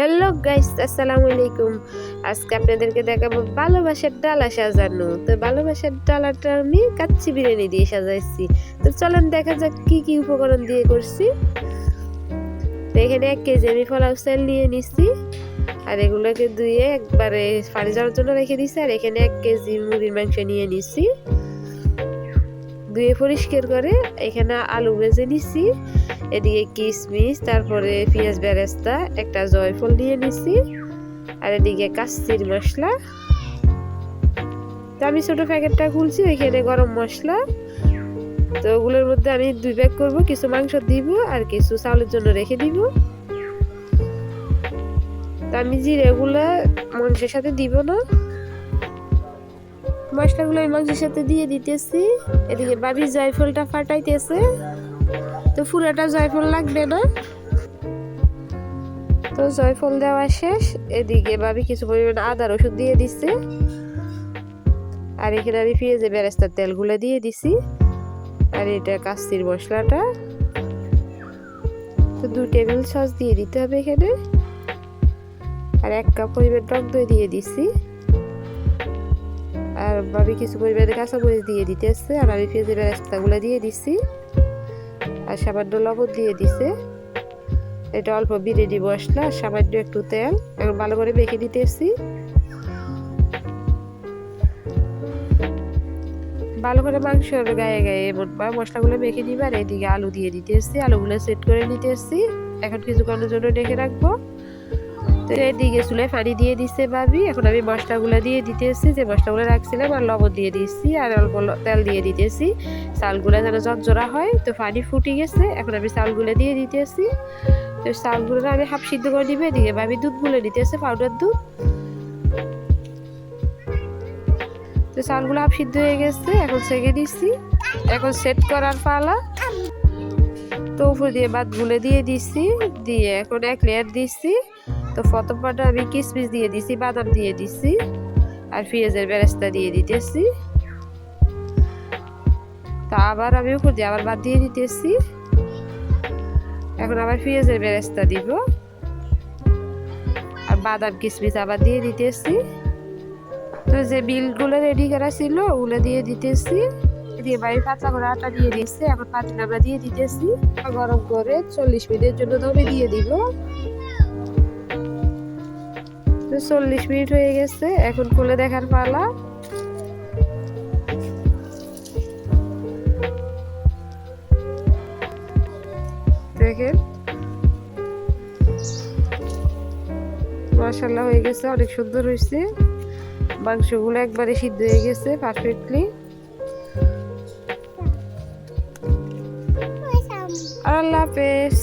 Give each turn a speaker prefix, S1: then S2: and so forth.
S1: Hello guys, আসসালামু আলাইকুম। আজকে আপনাদেরকে দেখাবো ভালোবাসার ডালা সাজানো। তো ভালোবাসার ডালাটা আমি কাচ্চি বিরিয়ানি দিয়ে সাজাইছি। তো চলেন দেখা যাক কি কি উপকরণ দিয়ে করছি। তো এখানে এক কেজি আমি ফলাও চাল নিয়ে নিছি। আর এগুলোকে ধুয়ে একবারে পানি যাওয়ার জন্য রেখে দিছি। আর এখানে এক কেজি মুরগির মাংস নিয়ে নিছি। ধুয়ে পরিষ্কার করে এখানে আলু ভেজে নিছি। এদিকে কিশমিশ তারপরে পেঁয়াজ বেরেস্তা, একটা জয়ফল দিয়ে নিছি, আর এদিকে কাস্তির মশলা। তো আমি ছোট প্যাকেটটা খুলছি, ওইখানে গরম মশলা। তো ওগুলোর মধ্যে আমি দুই ব্যাগ করব, কিছু মাংস দিব আর কিছু চাউলের জন্য রেখে দিব। তো আমি জিরেগুলো মাংসের সাথে দিব না। মশলাগুলো ওই মাংসের সাথে দিয়ে দিতেছি। এদিকে বাবি জয়ফলটা ফাটাইতেছে। তো পুরোটা জয়ফল লাগবে না। তো জয়ফল দেওয়া শেষ। এদিকে ভাবি কিছু পরিমাণ আদার ওষুধ দিয়ে দিচ্ছে আর এখানে আমি পেঁয়াজে বেরেস্তার তেলগুলো দিয়ে দিছি। আর এটা কাস্তির মশলাটা। তো দু টেবিল সস দিয়ে দিতে হবে এখানে। আর এক কাপ পরিমাণ টক দই দিয়ে দিছি। আর ভাবি কিছু পরিমাণে কাঁচামরিচ দিয়ে দিতেছে। আর আমি পেঁয়াজে বেরেস্তাগুলো দিয়ে দিছি। আর সামান্য লবণ দিয়ে দিছে। এটা অল্প বিরিয়ানি মশলা আর সামান্য একটু তেল। এখন ভালো করে মেখে দিতেছি ভালো করে মাংস গায়ে গায়ে এমন বা মশলাগুলো মেখে নিবার, এদিকে আলু দিয়ে দিতেছি আলুগুলো সেট করে নিতেছি এখন কিছুক্ষণের জন্য ডেকে রাখব। তো এদিকে চুলায় পানি দিয়ে দিছে ভাবি। এখন আমি মশলাগুলো দিয়ে দিতেছি, যে মশলাগুলো রাখছিলাম আর লবণ দিয়ে দিচ্ছি আর অল্প তেল দিয়ে দিতেছি। চালগুলো যেন জর্জরা হয়, তো পানি ফুটে গেছে। এখন আমি চালগুলো দিয়ে দিতেছি। তো চালগুলো আমি হাফ সিদ্ধ করে দিবে এদিকে ভাবি দুধগুলো দিতেছে পাউডার দুধ। তো চালগুলো হাফ সিদ্ধ হয়ে গেছে, এখন সেকে দিচ্ছি এখন সেট করার পালা। তো উপর দিয়ে ভাতগুলো দিয়ে দিছি, দিয়ে এখন এক লেয়ার দিচ্ছি তো প্রথম পাটা আমি কিশমিশ দিয়ে দিছি, বাদাম দিয়ে দিছি, আর পেঁয়াজের বেরেস্তা দিয়ে দিতেছি। তা আবার আমি উপর দিয়ে আবার বাদ দিয়ে দিতেছি। এখন আবার পেঁয়াজের বেরেস্তা দিব। আর বাদাম কিশমিশ আবার দিয়ে দিতেছি। তো যে বিলগুলো রেডি করা ছিল, ওগুলো দিয়ে দিতেছি। দিয়ে বাড়ি পাতলা করে আটা দিয়ে দিয়েছি, এখন পাতি আমরা দিয়ে দিতেছি। গরম করে চল্লিশ মিনিটের জন্য দমে দিয়ে দিব। তো চল্লিশ মিনিট হয়ে গেছে এখন খুলে দেখার পালা। দেখেন। মশাল্লা হয়ে গেছে অনেক সুন্দর হয়েছে। মাংসগুলো একবারে সিদ্ধ হয়ে গেছে পারফেক্টলি আল্লাহ হাফেজ।